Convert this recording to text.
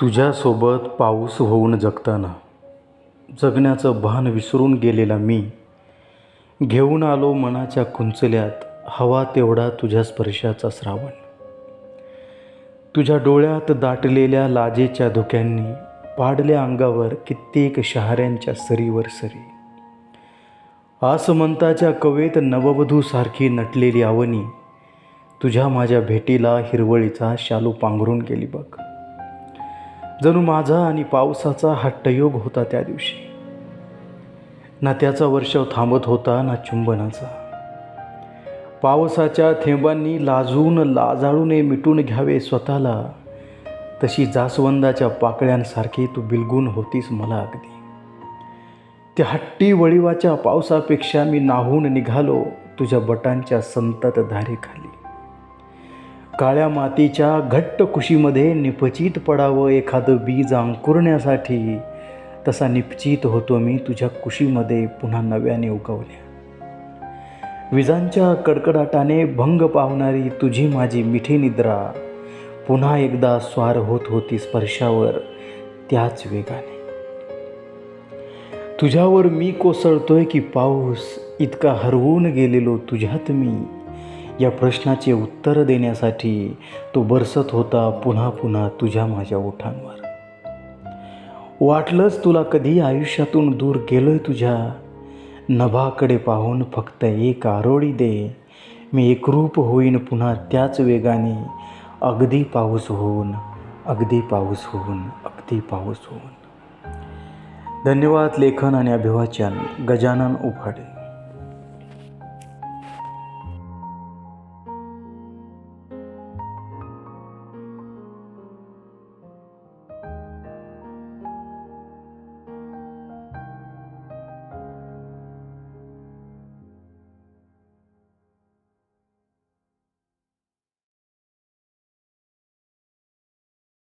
तुझ्यासोबत पाऊस होऊन जगताना जगण्याचं भान विसरून गेलेला मी घेऊन आलो मनाच्या कुंचल्यात हवा तेवढा तुझ्या स्पर्शाचा श्रावण. तुझ्या डोळ्यात दाटलेल्या लाजेच्या धुक्यांनी पाडल्या अंगावर कित्येक शहाऱ्यांच्या सरीवर सरी. आसमंताच्या कवेत नववधूसारखी नटलेली आवनी तुझ्या माझ्या भेटीला हिरवळीचा शालू पांघरून गेली बघ. जणू माझा आणि पावसाचा हट्टयोग होता त्या दिवशी. ना त्याचा वर्षाव थांबत होता ना चुंबनाचा. पावसाच्या थेंबांनी लाजून लाजाळूने मिटून घ्यावे स्वतःला तशी जास्वंदाच्या पाकळ्यांसारखी तू बिलगून होतीस मला अगदी. त्या हट्टी वळिवाच्या पावसापेक्षा मी नाहून निघालो तुझ्या बटांच्या संतत धारेखाली काळ्या मातीच्या घट्ट कुशीमध्ये निपचित पडावं एखादं बीज अंकुरण्यासाठी. तसा निपचित होतो मी तुझ्या कुशीमध्ये पुन्हा नव्याने उगवल्या विजांच्या कडकडाटाने भंग पावणारी तुझी माझी मिठी निद्रा. पुन्हा एकदा स्वार होत होती स्पर्शावर त्याच वेगाने. तुझ्यावर मी कोसळतोय की पाऊस इतका हरवून गेलेलो तुझ्यात मी. या प्रश्नाचे उत्तर देण्यासाठी तो बरसत होता पुन्हा पुन्हा तुझ्या माझ्या ओठांवर. वाटलंच तुला कधी आयुष्यातून दूर गेलोय तुझ्या? नभाकडे पाहून फक्त एक आरोळी दे. मी एकरूप होईन पुन्हा त्याच वेगाने. अगदी पाऊस होऊन अगदी पाऊस होऊन अगदी पाऊस होऊन. धन्यवाद लेखन आणि अभिवाचन. गजानन उफाडे